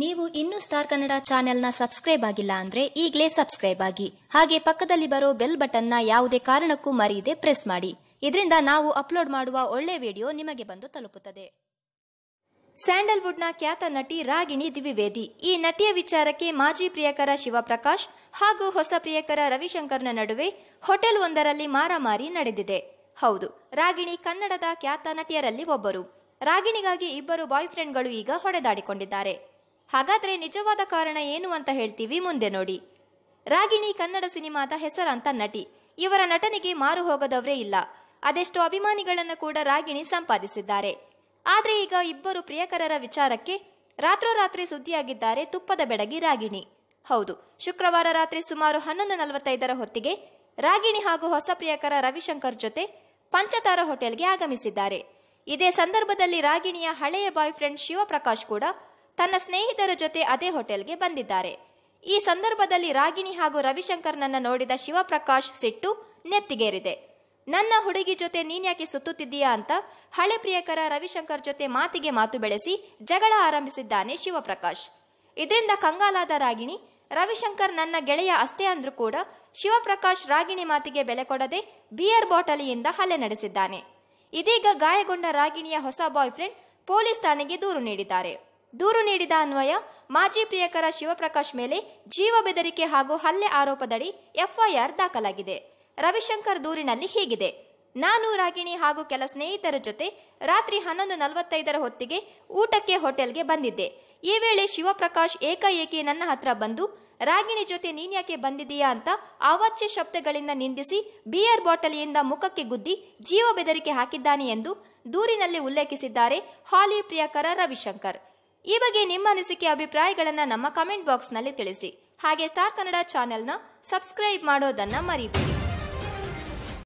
ನೀವು ಇನ್ನೂ ಸ್ಟಾರ್ ಕನ್ನಡ ಚಾನೆಲ್ನ ಸಬ್ಸ್ಕ್ರೈಬ್ ಆಗಿಲ್ಲ ಅಂದ್ರೆ ಈಗಲೇ ಸಬ್ಸ್ಕ್ರೈಬ್ ಆಗಿ. ಹಾಗೆ ಪಕ್ಕದಲ್ಲಿ ಬರೋ ಬೆಲ್ ಬಟನ್ನ ಯಾವುದೇ ಕಾರಣಕ್ಕೂ ಮರೆಯದೆ ಪ್ರೆಸ್ ಮಾಡಿ. ಇದರಿಂದ ನಾವು ಅಪ್ಲೋಡ್ ಮಾಡುವ ಒಳ್ಳೆ ವಿಡಿಯೋ ನಿಮಗೆ ಬಂದು ತಲುಪುತ್ತದೆ. ಸ್ಯಾಂಡಲ್ವುಡ್ನ ಖ್ಯಾತ ನಟಿ ರಾಗಿಣಿ ದಿವಿವೇದಿ. ಈ ನಟಿಯ ವಿಚಾರಕ್ಕೆ ಮಾಜಿ ಪ್ರಿಯಕರ ಶಿವಪ್ರಕಾಶ್ ಹಾಗೂ ಹೊಸ ಪ್ರಿಯಕರ ರವಿಶಂಕರ್ನ ನಡುವೆ ಹೋಟೆಲ್ ಒಂದರಲ್ಲಿ ಮಾರಾಮಾರಿ ನಡೆದಿದೆ. ಹೌದು, ರಾಗಿಣಿ ಕನ್ನಡದ ಖ್ಯಾತ ನಟಿಯರಲ್ಲಿ ಒಬ್ಬರು. ರಾಗಿಣಿಗಾಗಿ ಇಬ್ಬರು ಬಾಯ್ ಫ್ರೆಂಡ್ಗಳು ಈಗ ಹೊಡೆದಾಡಿಕೊಂಡಿದ್ದಾರೆ. ಹಾಗಾದ್ರೆ ನಿಜವಾದ ಕಾರಣ ಏನು ಅಂತ ಹೇಳ್ತೀವಿ? ಮುಂದೆ ನೋಡಿ. ರಾಗಿಣಿ ಕನ್ನಡ ಸಿನಿಮಾದ ಹೆಸರಾಂತ ನಟಿ. ಇವರ ನಟನೆಗೆ ಮಾರು ಹೋಗದವರೇ ಇಲ್ಲ. ಅದೆಷ್ಟೋ ಅಭಿಮಾನಿಗಳನ್ನ ಕೂಡ ರಾಗಿಣಿ ಸಂಪಾದಿಸಿದ್ದಾರೆ. ಆದ್ರೆ ಈಗ ಇಬ್ಬರು ಪ್ರಿಯಕರರ ವಿಚಾರಕ್ಕೆ ರಾತ್ರೋರಾತ್ರಿ ಸುದ್ದಿಯಾಗಿದ್ದಾರೆ ತುಪ್ಪದ ಬೆಡಗಿ ರಾಗಿಣಿ. ಹೌದು, ಶುಕ್ರವಾರ ರಾತ್ರಿ ಸುಮಾರು ಹನ್ನೊಂದು ನಲವತ್ತೈದರ ಹೊತ್ತಿಗೆ ರಾಗಿಣಿ ಹಾಗೂ ಹೊಸ ಪ್ರಿಯಕರ ರವಿಶಂಕರ್ ಜೊತೆ ಪಂಚತಾರ ಹೋಟೆಲ್ಗೆ ಆಗಮಿಸಿದ್ದಾರೆ. ಇದೇ ಸಂದರ್ಭದಲ್ಲಿ ರಾಗಿಣಿಯ ಹಳೆಯ ಬಾಯ್ ಫ್ರೆಂಡ್ ಶಿವಪ್ರಕಾಶ್ ಕೂಡ ತನ್ನ ಸ್ನೇಹಿತರ ಜೊತೆ ಅದೇ ಹೋಟೆಲ್ಗೆ ಬಂದಿದ್ದಾರೆ. ಈ ಸಂದರ್ಭದಲ್ಲಿ ರಾಗಿಣಿ ಹಾಗೂ ರವಿಶಂಕರ್ ನನ್ನ ನೋಡಿದ ಶಿವಪ್ರಕಾಶ್ ಸಿಟ್ಟು ನೆತ್ತಿಗೇರಿದೆ. ನನ್ನ ಹುಡುಗಿ ಜೊತೆ ನೀನ್ಯಾಕೆ ಸುತ್ತುತ್ತಿದ್ದೀಯಾ ಅಂತ ಹಳೆ ಪ್ರಿಯಕರ ರವಿಶಂಕರ್ ಜೊತೆ ಮಾತಿಗೆ ಮಾತು ಬೆಳೆಸಿ ಜಗಳ ಆರಂಭಿಸಿದ್ದಾನೆ ಶಿವಪ್ರಕಾಶ್. ಇದರಿಂದ ಕಂಗಾಲಾದ ರಾಗಿಣಿ, ರವಿಶಂಕರ್ ನನ್ನ ಗೆಳೆಯ ಅಷ್ಟೇ ಅಂದ್ರೂ ಕೂಡ ಶಿವಪ್ರಕಾಶ್ ರಾಗಿಣಿ ಮಾತಿಗೆ ಬೆಲೆ ಕೊಡದೆ ಬಿಯರ್ ಬಾಟಲಿಯಿಂದ ಹಲ್ಲೆ ನಡೆಸಿದ್ದಾನೆ. ಇದೀಗ ಗಾಯಗೊಂಡ ರಾಗಿಣಿಯ ಹೊಸ ಬಾಯ್ ಫ್ರೆಂಡ್ ಪೊಲೀಸ್ ಠಾಣೆಗೆ ದೂರು ನೀಡಿದ್ದಾರೆ. ದೂರು ನೀಡಿದ ಅನ್ವಯ, ಮಾಜಿ ಪ್ರಿಯಕರ ಶಿವಪ್ರಕಾಶ್ ಮೇಲೆ ಜೀವ ಬೆದರಿಕೆ ಹಾಗೂ ಹಲ್ಲೆ ಆರೋಪದಡಿ ಎಫ್ಐಆರ್ ದಾಖಲಾಗಿದೆ. ರವಿಶಂಕರ್ ದೂರಿನಲ್ಲಿ ಹೀಗಿದೆ. ನಾನು, ರಾಗಿಣಿ ಹಾಗೂ ಕೆಲ ಸ್ನೇಹಿತರ ಜೊತೆ ರಾತ್ರಿ ಹನ್ನೊಂದು ನಲವತ್ತೈದರ ಹೊತ್ತಿಗೆ ಊಟಕ್ಕೆ ಹೋಟೆಲ್ಗೆ ಬಂದಿದ್ದೆ. ಈ ವೇಳೆ ಶಿವಪ್ರಕಾಶ್ ಏಕಾಏಕಿ ನನ್ನ ಹತ್ರ ಬಂದು, ರಾಗಿಣಿ ಜೊತೆ ನೀನ್ಯಾಕೆ ಬಂದಿದೀಯಾ ಅಂತ ಅವಾಚ್ಯ ಶಬ್ದಗಳಿಂದ ನಿಂದಿಸಿ ಬಿಯರ್ ಬಾಟಲಿಯಿಂದ ಮುಖಕ್ಕೆ ಗುದ್ದಿ ಜೀವ ಬೆದರಿಕೆ ಹಾಕಿದ್ದಾನೆ ಎಂದು ದೂರಿನಲ್ಲಿ ಉಲ್ಲೇಖಿಸಿದ್ದಾರೆ ಹಾಲಿ ಪ್ರಿಯಕರ ರವಿಶಂಕರ್. ಈ ಬಗ್ಗೆ ನಿಮ್ಮ ಅನಿಸಿಕೆ ಅಭಿಪ್ರಾಯಗಳನ್ನು ನಮ್ಮ ಕಮೆಂಟ್ ಬಾಕ್ಸ್ನಲ್ಲಿ ತಿಳಿಸಿ. ಹಾಗೆ ಸ್ಟಾರ್ ಕನ್ನಡ ಚಾನೆಲ್ನ ಸಬ್ಸ್ಕ್ರೈಬ್ ಮಾಡೋದನ್ನ ಮರಿಬೇಡಿ.